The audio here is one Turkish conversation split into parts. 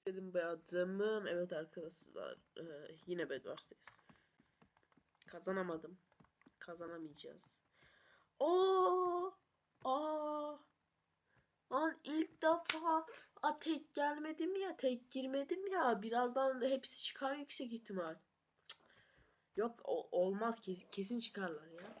istedim be adamım. Evet arkadaşlar. e, yine Bedwars'tayız. Kazanamadım. Kazanamayacağız. Oo! Aa! Lan ilk defa a tek gelmedim ya, tek girmedim ya. Birazdan hepsi çıkar yüksek ihtimal. Cık. Yok o- olmaz kesin, kesin çıkarlar ya.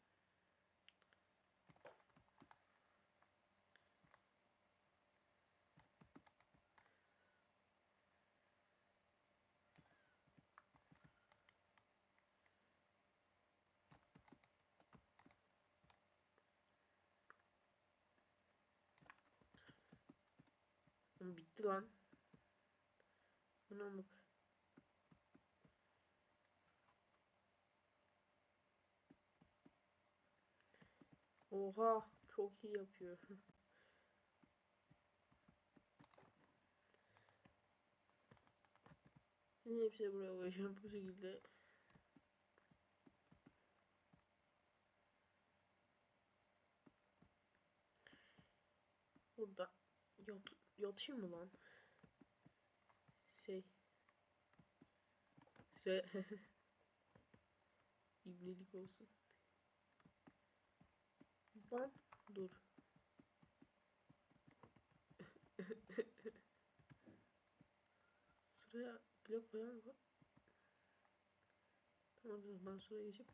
Bitti lan. Bu ne amık? Oha çok iyi yapıyor. Yine hepsini buraya koyacağım bu şekilde. Burada yat, yatayım mı lan? Şey. Şey. İbnelik olsun. Lan dur. Şuraya blok koyalım mı? Tamam ben şuraya geçip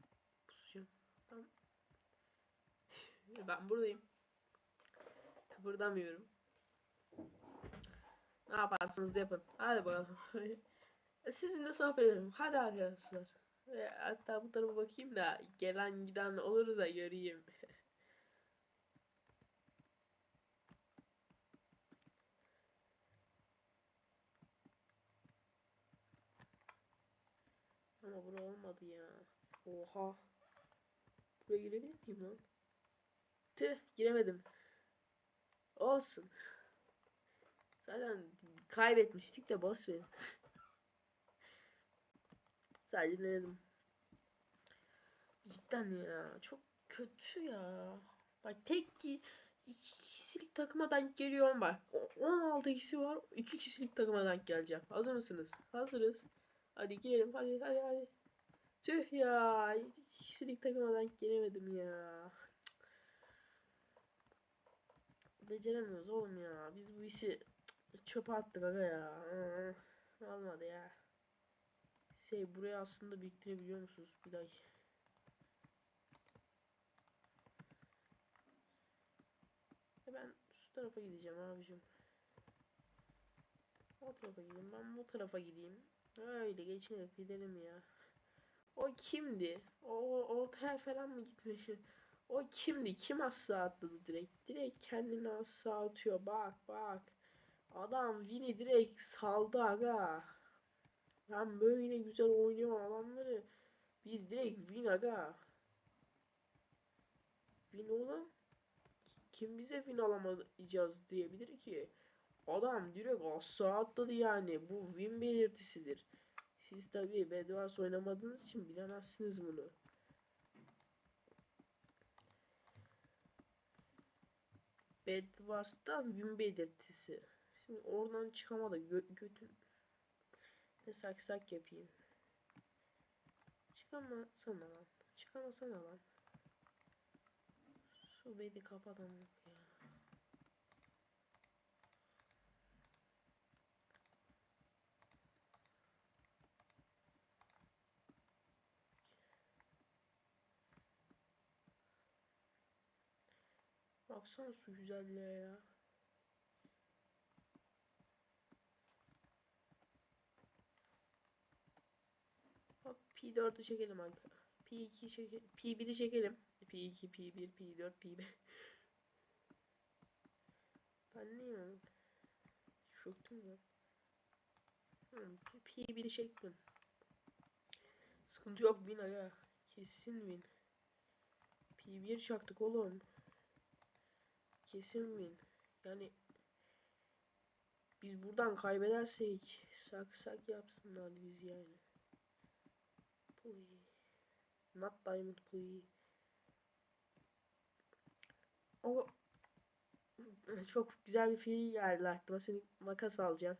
pusacağım. Tamam. ben buradayım. Kıpırdamıyorum. Ne yaparsınız yapın. Hadi bakalım. Sizinle sohbet edelim. Hadi arkadaşlar. Ve hatta bu tarafa bakayım da gelen giden olur da göreyim. Ama bura olmadı ya. Oha. Buraya girebilir miyim lan? Tüh giremedim. Olsun. Zaten kaybetmiştik de boş verin. Sadece denedim. Cidden ya. Çok kötü ya. Bak tek ki iki kişilik takıma denk geliyorum bak. O- 16 kişi var. 2 kişilik takıma denk geleceğim. Hazır mısınız? Hazırız. Hadi girelim. Hadi hadi hadi. Tüh ya. 2 kişilik takıma denk gelemedim ya. Beceremiyoruz oğlum ya. Biz bu işi çöpe attık aga ya. Olmadı ya. Şey buraya aslında biriktirebiliyor musunuz? Bir dakika. E ben şu tarafa gideceğim abicim. O tarafa gideyim. Ben bu tarafa gideyim. Öyle geçinip gidelim ya. O kimdi? O ortaya falan mı gitmiş? O kimdi? Kim aşağı atladı direkt? Direkt kendini aşağı atıyor. Bak bak. Adam Win'i direkt saldı aga. Ben böyle güzel oynuyorum adamları. Biz direkt win aga. Win oğlum. Kim bize win alamayacağız diyebilir ki? Adam direkt aşağı atladı yani. Bu win belirtisidir. Siz tabii Bedwars oynamadığınız için bilemezsiniz bunu. Bedwars'ta win belirtisi. Şimdi oradan çıkamadı. Gö götüm. Ne saksak yapayım. Çıkamasana lan. Çıkamasana lan. Şu beni kapat amık ya. Baksana su güzelliğe ya. P4'ü çekelim kanka. P2 çekelim. P1'i çekelim. P2, P1, P4, P5. Ben neyim? Çöktüm ya. Hmm, P1'i çektim. Sıkıntı yok win aga. Kesin win. P1 çaktık oğlum. Kesin win. Yani biz buradan kaybedersek sak sak yapsınlar biz yani. Please. Not diamond please. O çok güzel bir film geldi aklıma. Seni makas alacağım.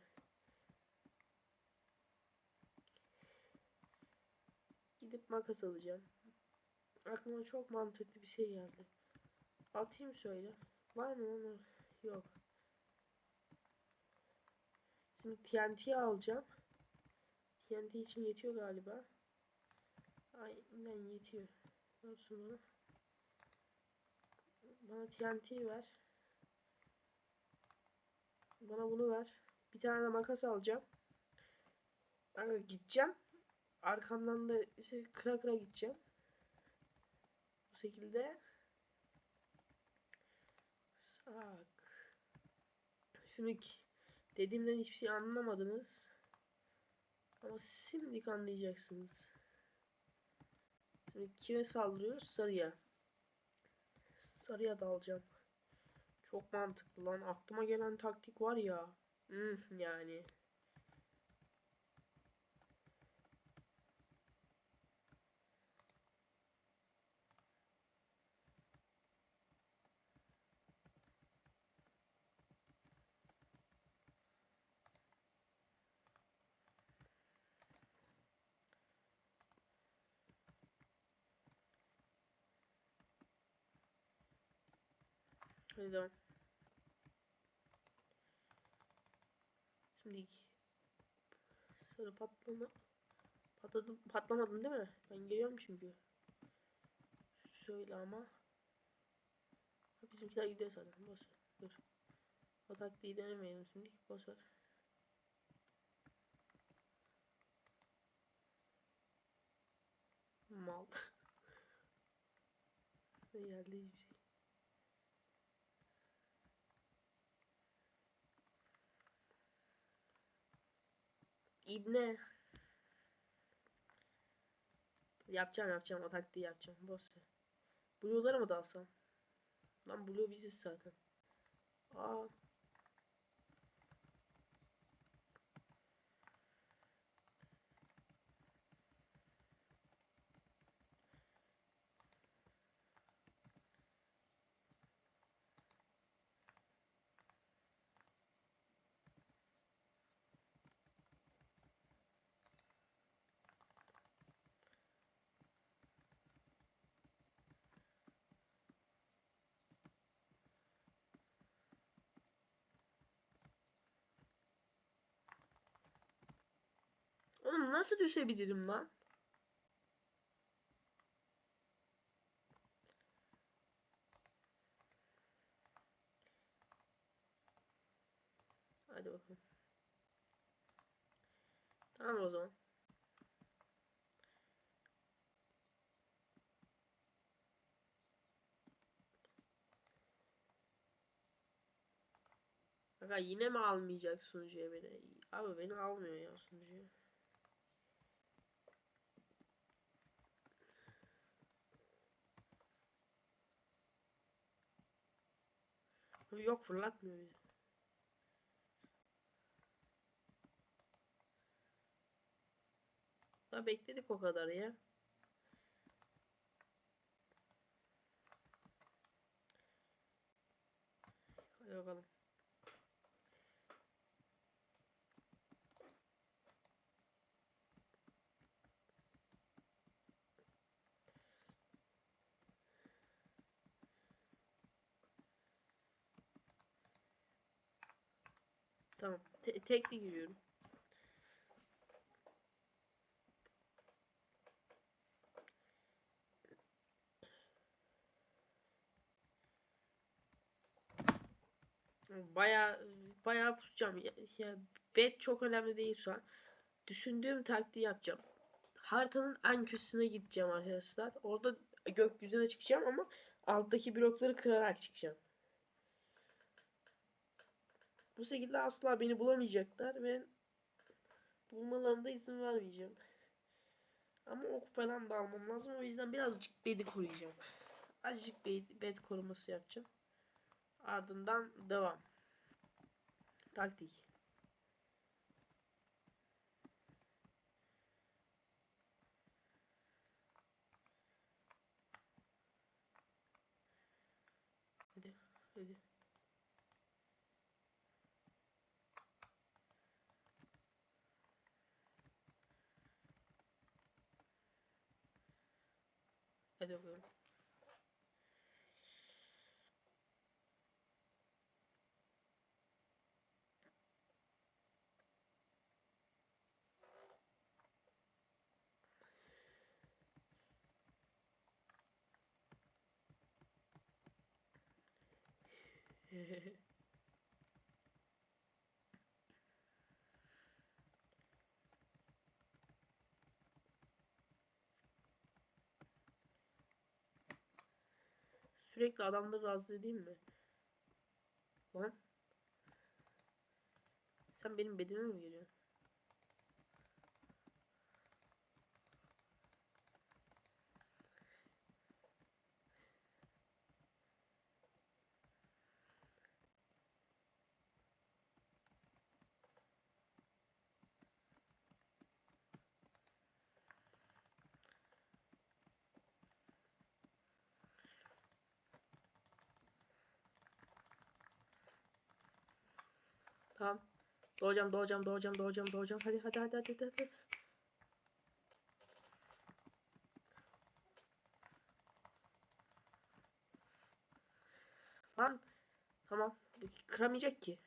Gidip makas alacağım. Aklıma çok mantıklı bir şey geldi. Atayım söyle. Var mı onu? Yok. Şimdi TNT alacağım. TNT için yetiyor galiba. Aynen yetiyor. Olsun bana. Bana TNT ver. Bana bunu ver. Bir tane de makas alacağım. Yani gideceğim. Arkamdan da işte kıra kıra gideceğim. Bu şekilde. Sak. Şimdi dediğimden hiçbir şey anlamadınız. Ama şimdi anlayacaksınız. Şimdi kime saldırıyoruz? Sarıya. Sarıya dalacağım. Çok mantıklı lan. Aklıma gelen taktik var ya. Hmm, yani. Devam. Şimdi sarı patlama patladım patlamadım değil mi? Ben geliyorum çünkü. Şöyle ama bizimkiler gidiyor zaten. Boş ver. Dur. O taktiği denemeyelim şimdi. Boş ver. Mal. ne geldi hiçbir şey. İbne. Yapacağım yapacağım o taktiği yapacağım. Boss. Blue'lara mı dalsam? Lan Blue biziz zaten. Aa. Nasıl düşebilirim lan? Hadi bakalım. Tamam o zaman. Aga yine mi almayacak sunucuya beni? Abi beni almıyor ya sunucuya. Yok fırlatmıyor bizi. Daha bekledik o kadar ya. Hadi bakalım. Tamam. Te tekli giriyorum. Baya baya pusacağım. Ya, ya bet çok önemli değil şu an. Düşündüğüm taktiği yapacağım. Haritanın en köşesine gideceğim arkadaşlar. Orada gökyüzüne çıkacağım ama alttaki blokları kırarak çıkacağım. Bu şekilde asla beni bulamayacaklar ve bulmalarına izin vermeyeceğim. Ama ok falan da almam lazım. O yüzden birazcık bedi koruyacağım. Azıcık bed, bed koruması yapacağım. Ardından devam. Taktik. Hadi, hadi. Hadi bakalım. Sürekli adamları razı edeyim mi? Lan. Sen benim bedenime mi geliyorsun? Tamam. Doğacağım, doğacağım, doğacağım, doğacağım, doğacağım. Hadi, hadi, hadi, hadi, hadi. Lan. Tamam. Kıramayacak ki.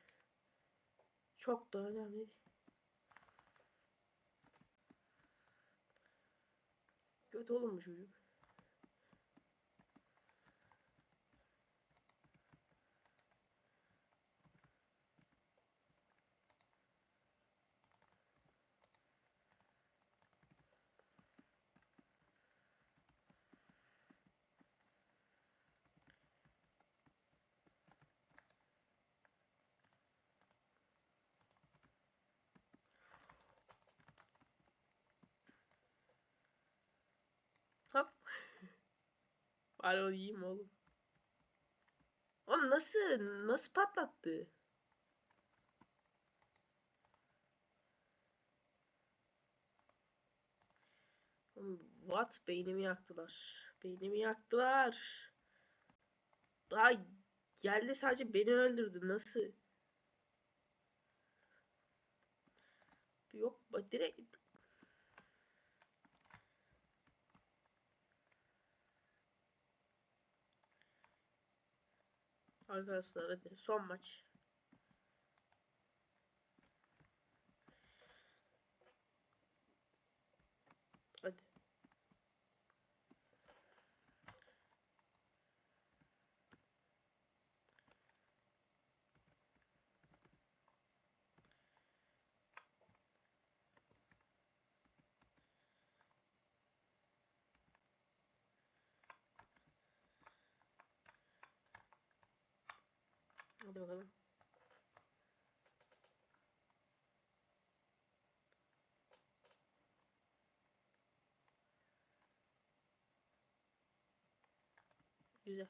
Çok da önemli. Kötü oğlum bu çocuk. Hop. Bari onu yiyeyim oğlum. Oğlum nasıl? Nasıl patlattı? What? Beynimi yaktılar. Beynimi yaktılar. Daha geldi sadece beni öldürdü. Nasıl? Yok direkt Arkadaşlar hadi son maç. Hadi. Hadi bakalım. Güzel.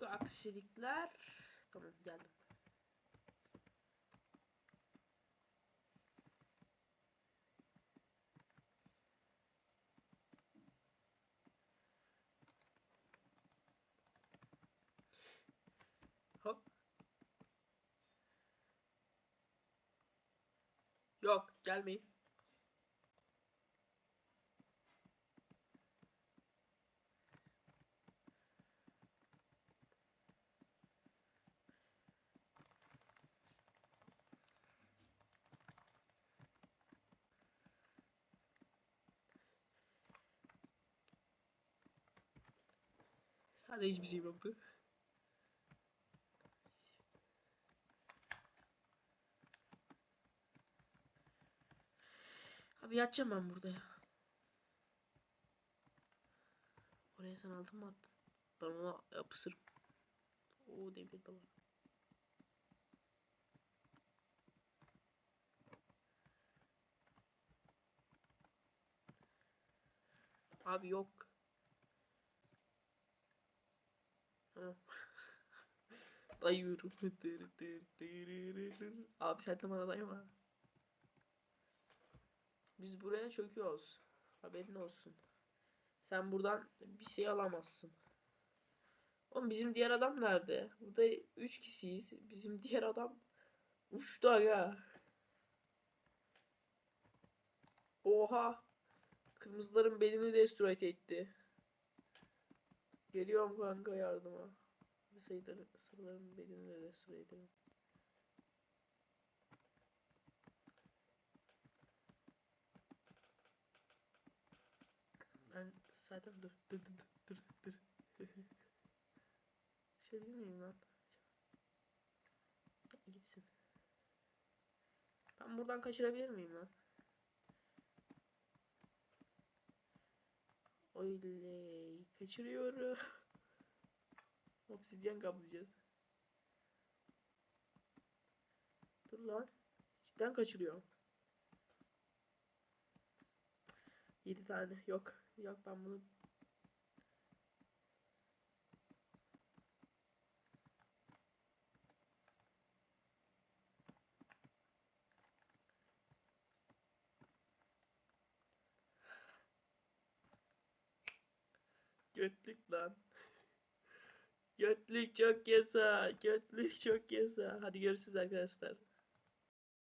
Küçük aksilikler. Tamam geldim. Hop. Yok gelmeyin. Sadece hiçbir şeyim yoktu. Abi yatacağım ben burada ya. Oraya sen altın mı attın? Ben ona yapışırım. Oo demir de var. Abi yok. Ha. Dayıyorum. Abi sen de bana dayama. Biz buraya çöküyoruz. Haberin olsun. Sen buradan bir şey alamazsın. Oğlum bizim diğer adam nerede? Burada 3 kişiyiz. Bizim diğer adam uçtu aga. Oha. Kırmızıların belini destroy etti. Geliyorum kanka yardıma. Sayıları, sarıların belini de destroy edelim. Ben zaten dur dur dur dur dur dur. Şey miyim lan? Gitsin. Ben buradan kaçırabilir miyim lan? Oley kaçırıyorum. Obsidyen kaplayacağız. Dur lan. Cidden kaçırıyorum. 7 tane. Yok. Yok ben bunu Götlük lan. Götlük çok yasa. Götlük çok yasa. Hadi görüşürüz arkadaşlar.